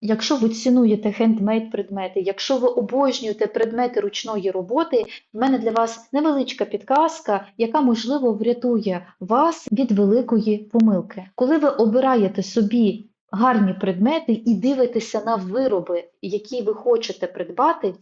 Якщо ви цінуєте хендмейд предмети, якщо ви обожнюєте предмети ручної роботи, в мене для вас невеличка підказка, яка можливо врятує вас від великої помилки. Коли ви обираєте собі гарні предмети і дивитеся на вироби, які ви хочете придбати,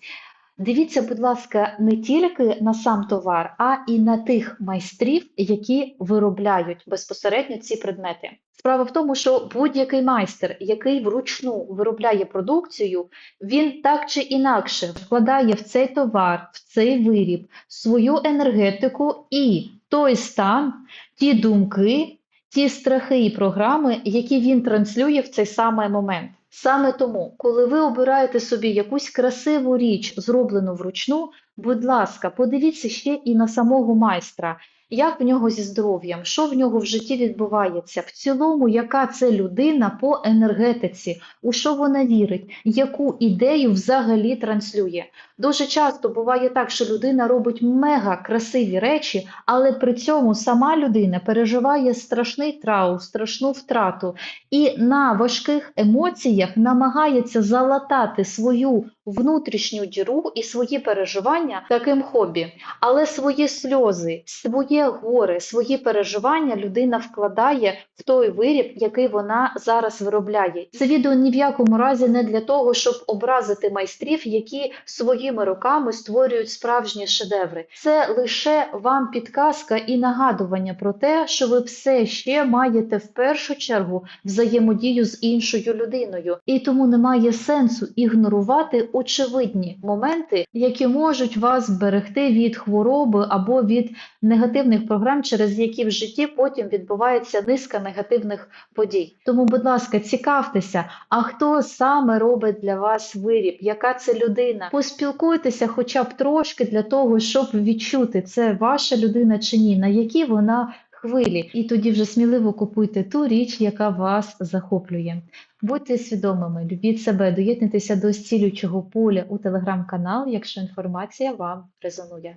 дивіться, будь ласка, не тільки на сам товар, а і на тих майстрів, які виробляють безпосередньо ці предмети. Справа в тому, що будь-який майстер, який вручну виробляє продукцію, він так чи інакше вкладає в цей товар, в цей виріб свою енергетику і той стан, ті думки, ті страхи і програми, які він транслює в цей самий момент. Саме тому, коли ви обираєте собі якусь красиву річ, зроблену вручну, будь ласка, подивіться ще і на самого майстра. Як в нього зі здоров'ям, що в нього в житті відбувається, в цілому, яка це людина по енергетиці, у що вона вірить, яку ідею взагалі транслює. Дуже часто буває так, що людина робить мега красиві речі, але при цьому сама людина переживає страшний траур, страшну втрату і на важких емоціях намагається залатати свою внутрішню діру і свої переживання таким хобі. Але свої сльози, своє горе, свої переживання людина вкладає в той виріб, який вона зараз виробляє. Це відео ні в якому разі не для того, щоб образити майстрів, які своїми руками створюють справжні шедеври. Це лише вам підказка і нагадування про те, що ви все ще маєте в першу чергу взаємодію з іншою людиною, і тому немає сенсу ігнорувати очевидні моменти, які можуть вас зберегти від хвороби або від негативних програм, через які в житті потім відбувається низка негативних подій. Тому, будь ласка, цікавтеся, а хто саме робить для вас виріб, яка це людина? Поспілкуйтеся хоча б трошки для того, щоб відчути, це ваша людина чи ні, на якій вона хвилі, і тоді вже сміливо купуйте ту річ, яка вас захоплює. Будьте свідомими, любіть себе, доєднуйтеся до зцілюючого поля у телеграм-канал, якщо інформація вам резонує.